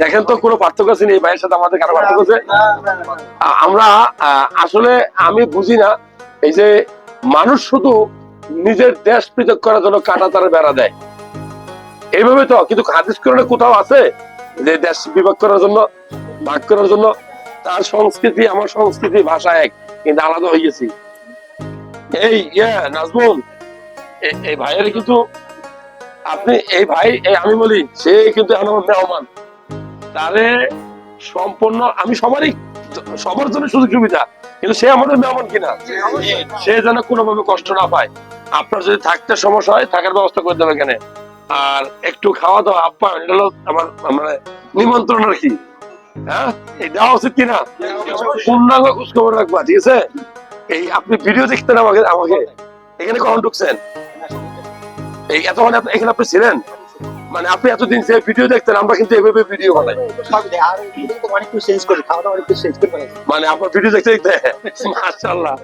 দেখেন তো কোনো পার্থক্য আছে এই ভাইয়ের সাথে আমাদের কারও পার্থক্য আছে? আমরা আসলে আমি বুঝি না এই যে মানুষ শুধু নিজের দেশ পৃথক করার জন্য কাটা তারা বেড়া দেয়। এইভাবে তো কিন্তু হাদিস কোরআনে কোথাও আছে যে দেশ বিভাগ করার জন্য ভাগ করার জন্য? তার সংস্কৃতি আমার সংস্কৃতি ভাষা এক কিন্তু আলাদা হয়ে গেছি। এই ইয়ে নাজমুল এই ভাইয়ের কিন্তু আপনি এই ভাই এই আমি বলি সে কিন্তু এখন আমার মেহমান। তারে সম্পূর্ণ, আমি সবারই সবার জন্য সুযোগ সুবিধা, কিন্তু সে আমাদের মেহমান কিনা? সে যেন কোনোভাবে কষ্ট না পায়। আপনার যদি থাকতে সমস্যা হয়, থাকার ব্যবস্থা করে দেবে এখানে। আর একটু খাওয়া দাওয়া আপ্যায়ন এটা হলো আমার মানে নিমন্ত্রণ আর কি। হ্যাঁ? দেওয়া উচিত কিনা? পূর্ণাঙ্গ খোঁজখবর রাখবা, ঠিক আছে? এই আপনি ভিডিও দেখতেন আমাকে আমাকে। এখানে কখন ঢুকছেন? এই এতক্ষণ এখানে আপনি ছিলেন? মানে আপনি এতদিন সে ভিডিও দেখতেন আমরা কিন্তু এভাবে ভিডিও বানাই। মানে আপনার ভিডিও দেখতে দেখতে মাশাআল্লাহ